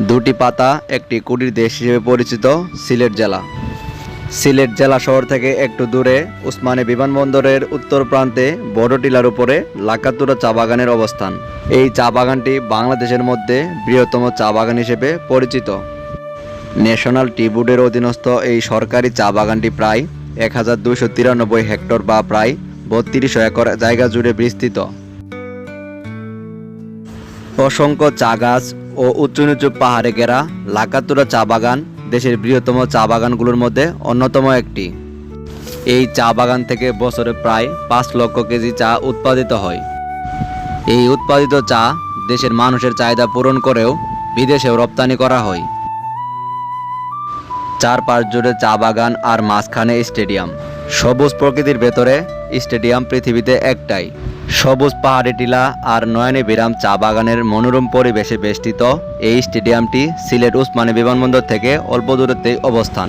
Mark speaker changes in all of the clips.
Speaker 1: দুটি পাতা একটি কুটির দেশ হিসেবে পরিচিত সিলেট জেলা। সিলেট জেলা শহর থেকে একটু দূরে উসমানী বিমানবন্দরের উত্তর প্রান্তে বড় টিলার উপরে লাকাতুরা চা বাগানের অবস্থান। এই চা বাগানটি বাংলাদেশের মধ্যে বৃহত্তম চা বাগান হিসেবে পরিচিত। ন্যাশনাল টি বোর্ডের অধীনস্থ এই সরকারি চা বাগানটি প্রায় এক হাজার তিরানব্বই হেক্টর বা প্রায় বত্রিশশো একর জায়গা জুড়ে বিস্তৃত। অসংখ্য চা গাছ ও উঁচু নিচু পাহাড়ে ঘেরা লাকাতুরা চা বাগান দেশের বৃহত্তম চা বাগানগুলোর মধ্যে অন্যতম একটি। এই চা বাগান থেকে বছরে প্রায় পাঁচ লক্ষ কেজি চা উৎপাদিত হয়। এই উৎপাদিত চা দেশের মানুষের চাহিদা পূরণ করেও বিদেশেও রপ্তানি করা হয়। চার পাঁচ জুড়ে চা বাগান আর মাঝখানে স্টেডিয়াম। সবুজ প্রকৃতির ভেতরে স্টেডিয়াম পৃথিবীতে একটাই। সবুজ পাহাড়ি টিলা আর নয়নে বিরাম চা বাগানের মনোরম পরিবেশে বেষ্টিত এই স্টেডিয়ামটি সিলেট উসমানী বিমানবন্দর থেকে অল্প দূরত্বেই অবস্থান।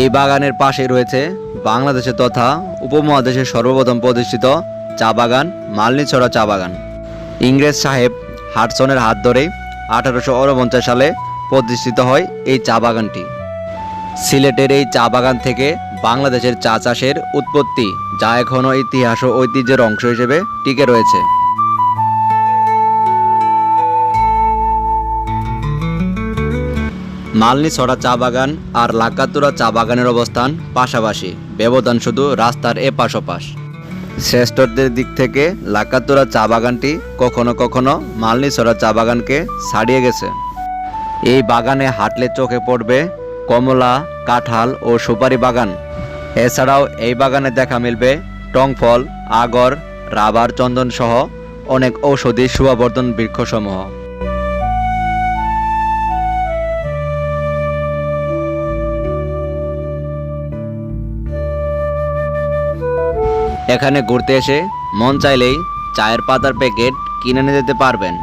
Speaker 1: এই বাগানের পাশে রয়েছে বাংলাদেশের তথা উপমহাদেশের সর্বপ্রথম প্রতিষ্ঠিত চা বাগান, মালনীছড়া চা বাগান। ইংরেজ সাহেব হাডসনের হাত ধরেই আঠারোশো সালে প্রতিষ্ঠিত হয় এই চা বাগানটি। সিলেটের এই চা বাগান থেকে বাংলাদেশের চা চাষের উৎপত্তি, যা এখনও ইতিহাস ও ঐতিহ্যের অংশ হিসেবে টিকে রয়েছে। মালনি ছড়া চা বাগান আর লাকাতুরা চা বাগানের অবস্থান পাশাপাশি, ব্যবধান শুধু রাস্তার এপাশ ওপাশ। শ্রেষ্ঠত্বের দিক থেকে লাকাতুরা চা বাগানটি কখনো কখনো মালনি ছড়া চা বাগানকে ছাড়িয়ে গেছে। এই বাগানে হাঁটলে চোখে পড়বে কমলা, কাঁঠাল ও সুপারি বাগান। এছাড়াও এই বাগানে দেখা মিলবে টং ফল, আগর, রাবার চন্দন সহ অনেক ঔষধি সুয়াবর্ধন বৃক্ষসমূহ। এখানে ঘুরতে এসে মন চাইলেই চায়ের পাতার প্যাকেট কিনে নিয়ে যেতে পারবেন।